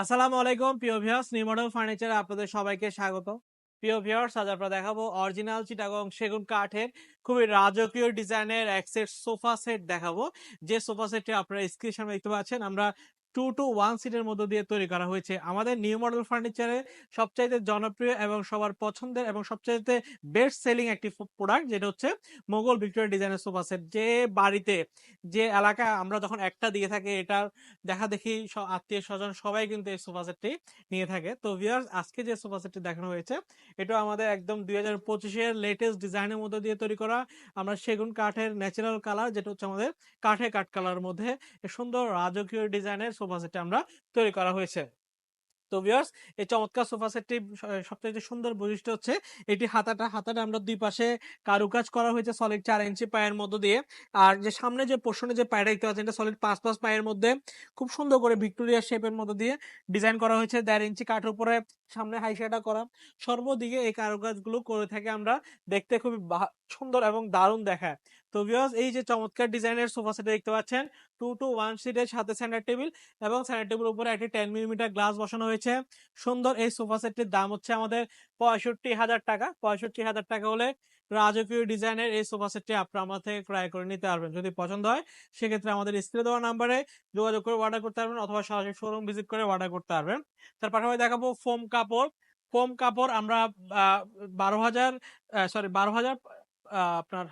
আসসালামু আলাইকুম, প্রিয় ভিউয়ার্স। নিউ মডেল ফার্নিচারে আপনাদের সবাইকে স্বাগত। প্রিয় ভিউয়ার্স, আজ আপনারা দেখাবো অরিজিনাল চিটাগং সেগুন কাঠের খুবই রাজকীয় ডিজাইনের এক সেট সোফা সেট দেখাবো। যে সোফা সেটটি আপনারা স্ক্রিন সামনে দেখতে পাচ্ছেন, আমরা টু টু ওয়ান সিটের মধ্য দিয়ে তৈরি করা হয়েছে। আমাদের নিউ মডেল ফার্নিচারে সবচাইতে জনপ্রিয় এবং সবার পছন্দের এবং সবচাইতে বেস্ট সেলিং একটি প্রোডাক্ট যেটা হচ্ছে মোগল ভিক্টোরিয়া ডিজাইনের সোফা সেট। যে বাড়িতে, যে এলাকা আমরা যখন একটা দিয়ে থাকি এটার দেখা দেখি আত্মীয় স্বজন সবাই কিন্তু এই সোফা সেটটি নিয়ে থাকে। তো ভিউয়ার্স আজকে যে সোফা সেটটি দেখানো হয়েছে, এটা আমাদের একদম দুই হাজার পঁচিশের লেটেস্ট ডিজাইনের মধ্যে দিয়ে তৈরি করা। আমরা সেগুন কাঠের ন্যাচারাল কালার যেটা হচ্ছে আমাদের কাঠে কাঠ কালার মধ্যে। সুন্দর রাজকীয় ডিজাইনের সোফা সেটটি আমরা তৈরি করা হয়েছে। তো ভিউয়ার্স এই চমৎকার সোফা সেটটি সবচেয়ে সুন্দর বৈশিষ্ট্য হচ্ছে এটি হাতাটা হাতাটা আমরা দুই পাশে কারুকাজ করা হয়েছে সলিড চার ইঞ্চি পায়ের মধ্য দিয়ে। আর যে সামনে যে পোর্শনে যে পায়টা দেখতে পাচ্ছেন এটা সলিড পাঁচ পাঁচ পায়ের মধ্যে খুব সুন্দর করে ভিক্টোরিয়া শেপের মধ্য দিয়ে ডিজাইন করা হয়েছে। দেড় ইঞ্চি কাঠের উপরে সামনে হাইশাটা করা। সর্বদিকে এই কারুকাজগুলো করে থাকে আমরা দেখতে খুবই সুন্দর এবং দারুণ দেখায়। তো ভিউয়ার্স এই যে চমৎকার ডিজাইনের সোফা সেট দেখতে পাচ্ছেন টু টু ওয়ান সিটের সাথে সেন্টার টেবিল এবং সেন্টার টেবিল উপরে একটি টেন মিলিমিটার গ্লাস বসানো হয়েছে। সুন্দর এই সোফা সেটটির দাম হচ্ছে আমাদের পঁয়ষট্টি হাজার টাকা। পঁয়ষট্টি হাজার টাকা হলে রাজকীয় ডিজাইনের এই সোফা সেটটি আপনার আমার থেকে ক্রয় করে নিতে পারবেন। যদি পছন্দ হয়, সেক্ষেত্রে আমাদের স্ক্রিনে দেওয়া নাম্বারে যোগাযোগ করে অর্ডার করতে পারবেন অথবা সরাসরি শোরুম ভিজিট করে অর্ডার করতে পারবেন। তার পাশাপাশি দেখাবো ফোম কাপড়। ফোম কাপড় আমরা বারো হাজার সরি বারো হাজার আপনার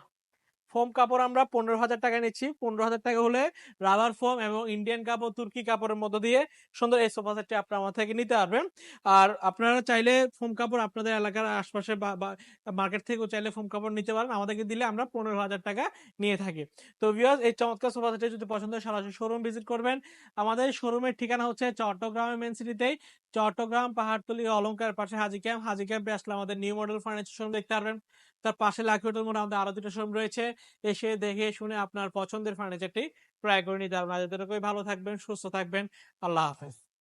ফোম কাপড় আমরা পনেরো হাজার টাকা নিচ্ছি। পনেরো হাজার টাকা হলে রাবার ফোম এবং ইন্ডিয়ান কাপড়, তুর্কি কাপড়ের মধ্য দিয়ে সুন্দর এই সোফা সেটটি আপনার আমার থেকে নিতে পারবেন। আর আপনারা চাইলে ফোম কাপড় আপনাদের এলাকার আশপাশে বা মার্কেট থেকেও চাইলে ফোম কাপড় নিতে পারেন আমাদেরকে দিলে আমরা পনেরো হাজার টাকা নিয়ে থাকি। তো ভিউয়ার্স এই চমৎকার সোফা সেটটি যদি পছন্দ হয়, সরাসরি শোরুম ভিজিট করবেন। আমাদের শোরুমের ঠিকানা হচ্ছে চট্টগ্রামের মেন সিটিতেই চট্টগ্রাম, পাহাড়তলি অলঙ্কার পাশে হাজি ক্যাম্প। হাজি ক্যাম্পে আসলে আমাদের নিউ মডেল ফার্নিচার শোরুম দেখতে পারবেন। তার পাশে লাকি হোটেল মোড়ে আমাদের আরও দুটো শোরুম রয়েছে। এসে দেখে শুনে আপনার পছন্দের ফার্নিচারটি ক্রয় করে নিতে পারবেন। ভালো থাকবেন, সুস্থ থাকবেন। আল্লাহ হাফেজ।